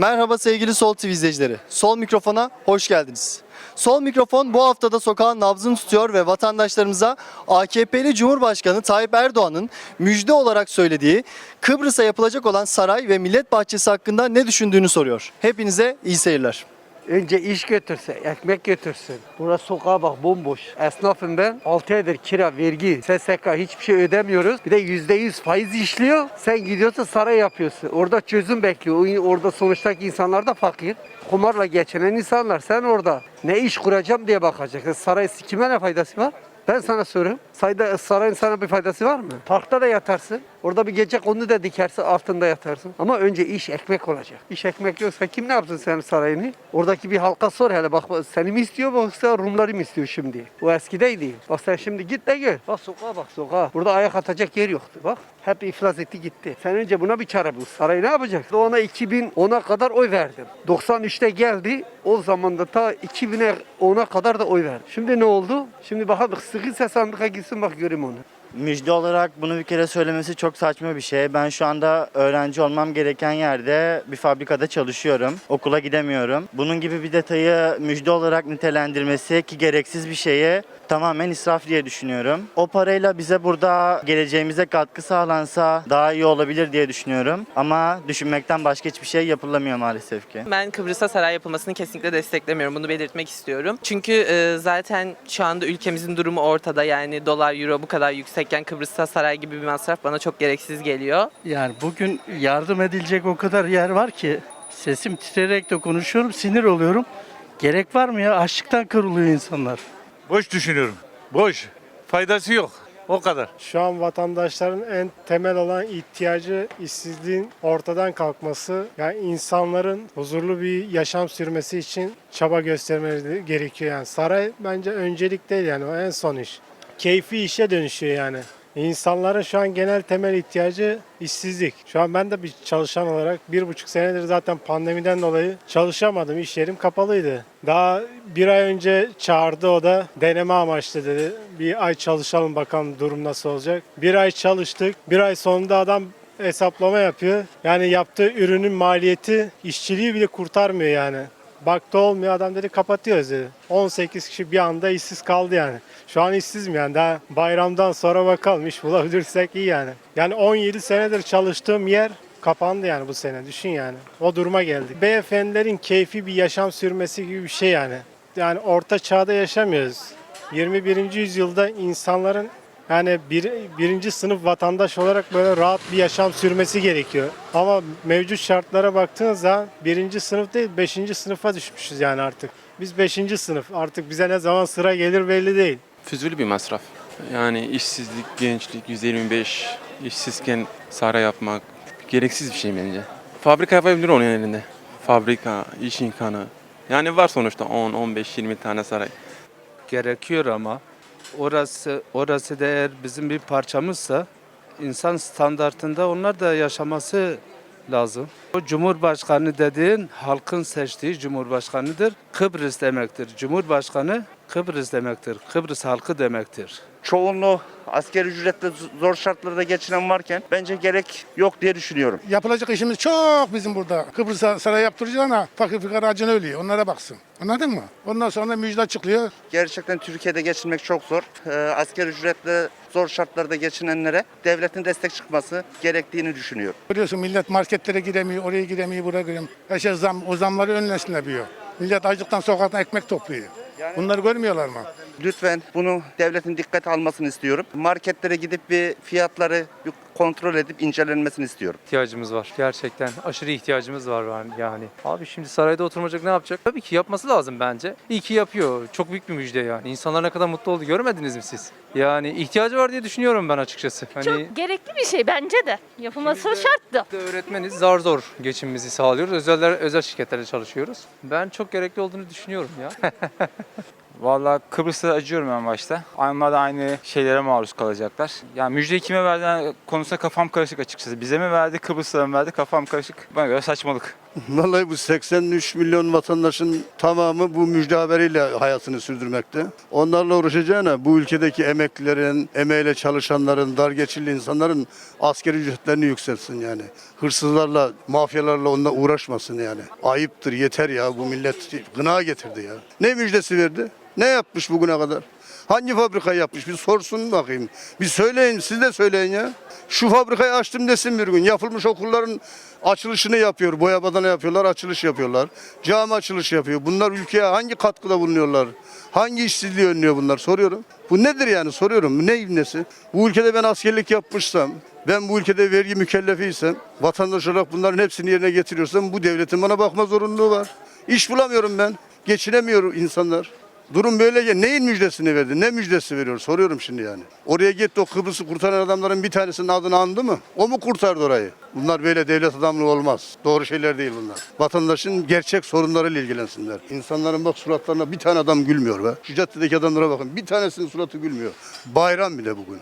Merhaba sevgili Sol TV izleyicileri. Sol mikrofona hoş geldiniz. Sol mikrofon bu haftada sokağın nabzını tutuyor ve vatandaşlarımıza AKP'li Cumhurbaşkanı Tayyip Erdoğan'ın müjde olarak söylediği Kıbrıs'a yapılacak olan saray ve millet bahçesi hakkında ne düşündüğünü soruyor. Hepinize iyi seyirler. Önce iş götürse, ekmek götürsün. Burası sokağa bak bomboş. Esnafım ben. 6 aydır kira, vergi, SSK hiçbir şey ödemiyoruz. Bir de %100 faiz işliyor. Sen gidiyorsun saray yapıyorsun. Orada çözüm bekliyor. Orada sonuçtaki insanlar da fakir. Kumarla geçinen insanlar. Sen orada ne iş kuracağım diye bakacaksın. Saray kime ne faydası var? Ben sana soruyorum. Sayda, sarayın sana bir faydası var mı? Parkta da yatarsın. Orada bir gece konu da dikersin altında yatarsın. Ama önce iş ekmek olacak. İş ekmek yoksa kim ne yapsın senin sarayını? Oradaki bir halka sor hele bak seni mi istiyor yoksa Rumları mı istiyor şimdi? O eskideydi. Bak sen şimdi git de gör. Bak sokağa bak sokağa. Burada ayak atacak yer yoktu bak. Hep iflas etti gitti. Sen önce buna bir çare bul. Sarayı ne yapacak? Ona 2010'a kadar oy verdim. 93'te geldi. O zaman da ta 2000'e 10'a kadar da oy verdi. Şimdi ne oldu? Şimdi bakalım sıkıysa sandığa gitsin bak göreyim onu. Müjde olarak bunu bir kere söylemesi çok saçma bir şey. Ben şu anda öğrenci olmam gereken yerde bir fabrikada çalışıyorum. Okula gidemiyorum. Bunun gibi bir detayı müjde olarak nitelendirmesi ki gereksiz bir şeye tamamen israf diye düşünüyorum. O parayla bize burada geleceğimize katkı sağlansa daha iyi olabilir diye düşünüyorum. Ama düşünmekten başka hiçbir şey yapılamıyor maalesef ki. Ben Kıbrıs'a saray yapılmasını kesinlikle desteklemiyorum. Bunu belirtmek istiyorum. Çünkü e, zaten şu anda ülkemizin durumu ortada. Yani dolar, euro bu kadar yüksekken Kıbrıs'a saray gibi bir masraf bana çok gereksiz geliyor. Yani bugün yardım edilecek o kadar yer var ki sesim titreyerek de konuşuyorum, sinir oluyorum. Gerek var mı ya? Açlıktan kırılıyor insanlar. Boş düşünüyorum. Boş. Faydası yok. O kadar. Şu an vatandaşların en temel olan ihtiyacı işsizliğin ortadan kalkması. Yani insanların huzurlu bir yaşam sürmesi için çaba göstermeleri gerekiyor. Yani saray bence öncelik değil yani o en son iş. Keyfi işe dönüşüyor yani. İnsanların şu an genel temel ihtiyacı işsizlik. Şu an ben de bir çalışan olarak bir buçuk senedir zaten pandemiden dolayı çalışamadım. İş yerim kapalıydı. Daha bir ay önce çağırdı o da deneme amaçlı dedi. Bir ay çalışalım bakalım durum nasıl olacak. Bir ay çalıştık. Bir ay sonunda adam hesaplama yapıyor. Yani yaptığı ürünün maliyeti işçiliği bile kurtarmıyor yani. Baktı olmuyor adam dedi kapatıyoruz dedi. 18 kişi bir anda işsiz kaldı yani. Şu an işsizim yani daha bayramdan sonra bakalım iş bulabilirsek iyi yani. Yani 17 senedir çalıştığım yer kapandı yani bu sene düşün yani. O duruma geldik. Beyefendilerin keyfi bir yaşam sürmesi gibi bir şey yani. Yani orta çağda yaşamıyoruz. 21. yüzyılda insanların yani bir, birinci sınıf vatandaş olarak böyle rahat bir yaşam sürmesi gerekiyor. Ama mevcut şartlara baktığınız zaman birinci sınıf değil beşinci sınıfa düşmüşüz yani artık. Biz beşinci sınıf artık bize ne zaman sıra gelir belli değil. Füzuli bir masraf. Yani işsizlik, gençlik, 125, işsizken saray yapmak gereksiz bir şey bence. Fabrika yapabilir onun elinde. Fabrika, iş imkanı. Yani var sonuçta 10, 15, 20 tane saray. gerekiyor ama orası orası da eğer bizim bir parçamızsa insan standartında onlar da yaşaması lazım. O Cumhurbaşkanı dediğin halkın seçtiği Cumhurbaşkanıdır. Kıbrıs demektir. Cumhurbaşkanı Kıbrıs demektir. Kıbrıs halkı demektir. çoğunluğu askeri ücretle zor şartlarda geçinen varken bence gerek yok diye düşünüyorum. Yapılacak işimiz çok bizim burada. Kıbrıs'a saray yaptıracağına fakir fukara acına ölüyor. Onlara baksın. Anladın mı? Ondan sonra müjde çıkıyor. Gerçekten Türkiye'de geçinmek çok zor. Ee, askeri ücretle zor şartlarda geçinenlere devletin destek çıkması gerektiğini düşünüyorum. Biliyorsun millet marketlere giremiyor, oraya giremiyor, buraya giremiyor. Her şey zam, o zamları önlesinler diyor. Millet acıktan sokaktan ekmek topluyor. Bunları görmüyorlar mı? Lütfen bunu devletin dikkate almasını istiyorum. Marketlere gidip bir fiyatları bir kontrol edip incelenmesini istiyorum. ihtiyacımız var. Gerçekten aşırı ihtiyacımız var yani. Abi şimdi sarayda oturmayacak ne yapacak? Tabii ki yapması lazım bence. İyi ki yapıyor. Çok büyük bir müjde yani. İnsanlar ne kadar mutlu oldu görmediniz mi siz? Yani ihtiyacı var diye düşünüyorum ben açıkçası. Hani Çok gerekli bir şey bence de. Yapılması şarttı. de öğretmeniz zar zor geçimimizi sağlıyoruz. Özeller, özel şirketlerde çalışıyoruz. Ben çok gerekli olduğunu düşünüyorum ya. Vallahi Kıbrıs'a acıyorum en başta. Onlar da aynı şeylere maruz kalacaklar. Yani müjdeyi kime verdiğine konusunda kafam karışık açıkçası. Bize mi verdi, Kıbrıs'a mı verdi kafam karışık. Bana göre saçmalık. Vallahi bu 83 milyon vatandaşın tamamı bu müjde haberiyle hayatını sürdürmekte. Onlarla uğraşacağına bu ülkedeki emeklilerin, emeğiyle çalışanların, dar geçirli insanların askeri ücretlerini yükseltsin yani. Hırsızlarla, mafyalarla onunla uğraşmasın yani. Ayıptır yeter ya bu millet gına getirdi ya. Ne müjdesi verdi? Ne yapmış bugüne kadar? Hangi fabrika yapmış? Bir sorsun bakayım. Bir söyleyin, siz de söyleyin ya. Şu fabrikayı açtım desin bir gün. Yapılmış okulların açılışını yapıyor. Boya badana yapıyorlar, açılış yapıyorlar. Cami açılış yapıyor. Bunlar ülkeye hangi katkıda bulunuyorlar? Hangi işsizliği önlüyor bunlar? Soruyorum. Bu nedir yani? Soruyorum. Ne ibnesi? Bu ülkede ben askerlik yapmışsam, ben bu ülkede vergi mükellefiysem, vatandaş olarak bunların hepsini yerine getiriyorsam bu devletin bana bakma zorunluluğu var. İş bulamıyorum ben. Geçinemiyor insanlar. Durum böyle ya neyin müjdesini verdi? Ne müjdesi veriyor? Soruyorum şimdi yani. Oraya gitti o Kıbrıs'ı kurtaran adamların bir tanesinin adını andı mı? O mu kurtardı orayı? Bunlar böyle devlet adamlığı olmaz. Doğru şeyler değil bunlar. Vatandaşın gerçek sorunlarıyla ilgilensinler. İnsanların bak suratlarına bir tane adam gülmüyor be. Şu caddedeki adamlara bakın. Bir tanesinin suratı gülmüyor. Bayram bile bugün.